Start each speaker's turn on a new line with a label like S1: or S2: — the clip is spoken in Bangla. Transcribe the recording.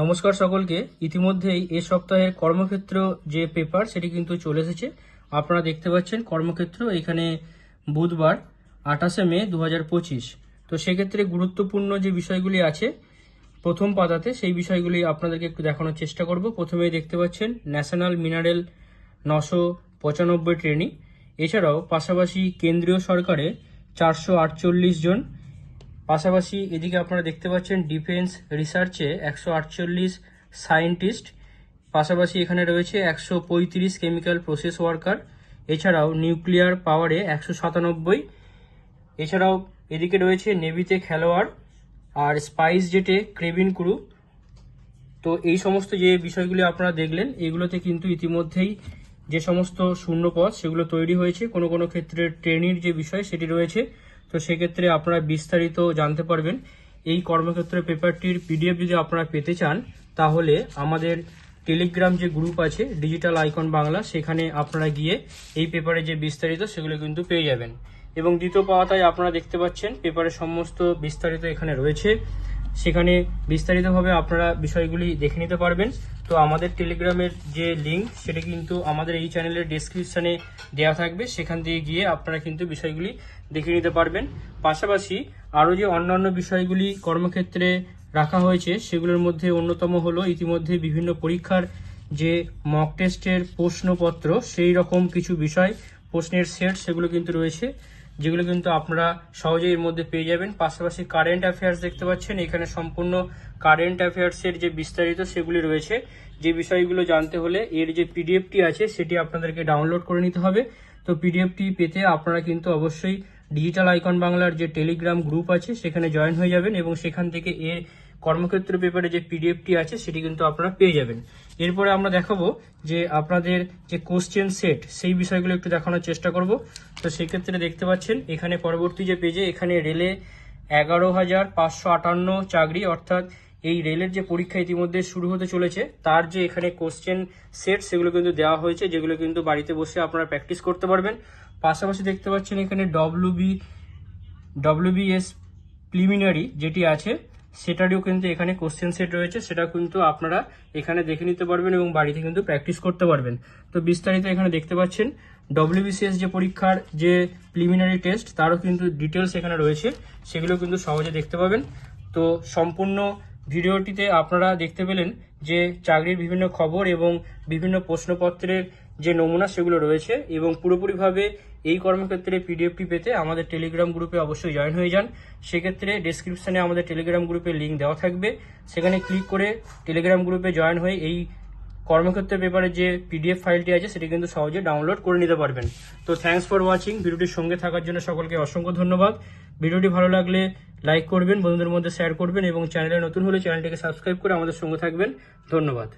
S1: নমস্কার সকলকে। ইতিমধ্যেই এ সপ্তাহের কর্মক্ষেত্র যে পেপার সেটি কিন্তু চলে এসেছে। আপনারা দেখতে পাচ্ছেন কর্মক্ষেত্র এখানে বুধবার, আঠাশে মে দু হাজার পঁচিশ। তো সেক্ষেত্রে গুরুত্বপূর্ণ যে বিষয়গুলি আছে, প্রথম পাতাতে সেই বিষয়গুলি আপনাদেরকে একটু দেখানোর চেষ্টা করব। প্রথমেই দেখতে পাচ্ছেন ন্যাশনাল মিনারেল নশো পঁচানব্বই ট্রেনিং। এছাড়াও পাশাপাশি কেন্দ্রীয় সরকারে চারশো আটচল্লিশ জন পাশাপাশি এদিকে আপনারা দেখতে পাচ্ছেন ডিফেন্স রিসার্চে একশো আটচল্লিশ সায়েন্টিস্ট, পাশাপাশি এখানে রয়েছে একশো পঁয়ত্রিশ কেমিক্যাল প্রসেস ওয়ার্কার, এছাড়াও নিউক্লিয়ার পাওয়ারে একশো সাতানব্বই, এছাড়াও এদিকে রয়েছে নেভিতে খেলোয়াড় আর স্পাইস জেটে ক্রেবিন ক্রু। তো এই সমস্ত যে বিষয়গুলি আপনারা দেখলেন, এগুলোতে কিন্তু ইতিমধ্যেই যে সমস্ত শূন্য পদ সেগুলো তৈরি হয়েছে। কোনো কোনো ক্ষেত্রে ট্রেনির যে বিষয় সেটি রয়েছে। তো সেক্ষেত্রে আপনারা বিস্তারিত জানতে পারবেন। এই কর্মক্ষেত্র পেপারটির পিডিএফ যদি আপনারা পেতে চান, তাহলে আমাদের টেলিগ্রাম যে গ্রুপ আছে ডিজিটাল আইকন বাংলা সেখানে আপনারা গিয়ে এই পেপারে যে বিস্তারিত, সেগুলো কিন্তু পেয়ে যাবেন। এবং দ্বিতীয় পাওয়াতায় আপনারা দেখতে পাচ্ছেন পেপারের সমস্ত বিস্তারিত এখানে রয়েছে। সেখানে বিস্তারিতভাবে আপনারা বিষয়গুলি দেখে নিতে পারবেন। তো আমাদের টেলিগ্রামের যে লিঙ্ক সেটা কিন্তু আমাদের এই চ্যানেলের ডেসক্রিপশনে দেওয়া থাকবে। সেখান দিয়ে গিয়ে আপনারা কিন্তু বিষয়গুলি দেখে নিতে পারবেন। পাশাপাশি আরও যে অন্যান্য বিষয়গুলি কর্মক্ষেত্রে রাখা হয়েছে, সেগুলোর মধ্যে অন্যতম হলো ইতিমধ্যে বিভিন্ন পরীক্ষার যে মক টেস্টের প্রশ্নপত্র, সেই রকম কিছু বিষয়, প্রশ্নের সেট সেগুলো কিন্তু রয়েছে। যেগুলো কিন্তু আপনারা সহজেই এর মধ্যে পেয়ে যাবেন। পাশাপাশি কারেন্ট অ্যাফেয়ার্স দেখতে পাচ্ছেন, এখানে সম্পূর্ণ কারেন্ট অ্যাফেয়ার্সের যে বিস্তারিত সেগুলি রয়েছে, যে বিষয়গুলো জানতে হলে এর যে পিডিএফটি আছে, সেটি আপনাদেরকে ডাউনলোড করে নিতে হবে। তো পিডিএফটি পেতে আপনারা কিন্তু অবশ্যই ডিজিটাল আইকন বাংলার যে টেলিগ্রাম গ্রুপ আছে, সেখানে জয়েন হয়ে যাবেন এবং সেখান থেকে এর কর্মক্ষেত্র পেপারে যে পিডিএফটি আছে, সেটি কিন্তু আপনারা পেয়ে যাবেন। এরপরে আমরা দেখাবো যে আপনাদের যে কোশ্চেন সেট সেই বিষয়গুলো একটু দেখানোর চেষ্টা করব। তো সেই ক্ষেত্রে দেখতে পাচ্ছেন, এখানে পরবর্তী যে পেজে এখানে রেলে এগারো হাজার পাঁচশো আটান্ন চাকরি, অর্থাৎ এই রেলের যে পরীক্ষা ইতিমধ্যে শুরু হতে চলেছে, তার যে এখানে কোশ্চেন সেট সেগুলো কিন্তু দেওয়া হয়েছে, যেগুলো কিন্তু বাড়িতে বসে আপনারা প্র্যাকটিস করতে পারবেন। পাশাপাশি দেখতে পাচ্ছেন এখানে ডব্লিউবি ডব্লিউবিএস প্রিলিমিনারি যেটি আছে, সেটারও কিন্তু এখানে কোশ্চেন সেট রয়েছে। সেটা কিন্তু আপনারা এখানে দেখে নিতে পারবেন এবং বাড়িতে কিন্তু প্র্যাকটিস করতে পারবেন। তো বিস্তারিত এখানে দেখতে পাচ্ছেন ডব্লিউবিসিএস যে পরীক্ষার যে প্রিলিমিনারি টেস্ট তারও কিন্তু ডিটেলস এখানে রয়েছে। সেগুলো কিন্তু সহজে দেখতে পাবেন। তো সম্পূর্ণ ভিডিওটিতে আপনারা দেখতে পেলেন যে চাকরির বিভিন্ন খবর এবং বিভিন্ন প্রশ্নপত্রের যে নমুনা সেগুলো রয়েছে এবং পুরোপুরিভাবে এই কর্মক্ষেত্রে পিডিএফটি পেতে আমাদের টেলিগ্রাম গ্রুপে অবশ্যই জয়েন হয়ে যান। সেক্ষেত্রে ডেসক্রিপশানে আমাদের টেলিগ্রাম গ্রুপে লিঙ্ক দেওয়া থাকবে। সেখানে ক্লিক করে টেলিগ্রাম গ্রুপে জয়েন হয়ে এই কর্মক্ষেত্র পেপারে যে পিডিএফ ফাইলটি আছে, সেটি কিন্তু সহজে ডাউনলোড করে নিতে পারবেন। তো থ্যাংকস ফর ওয়াচিং ভিডিওটির সঙ্গে থাকার জন্য সকলকে অসংখ্য ধন্যবাদ। ভিডিওটি ভালো লাগলে লাইক করবেন, বন্ধুদের মধ্যে শেয়ার করবেন এবং চ্যানেলে নতুন হলে চ্যানেলটিকে সাবস্ক্রাইব করে আমাদের সঙ্গে থাকবেন। ধন্যবাদ।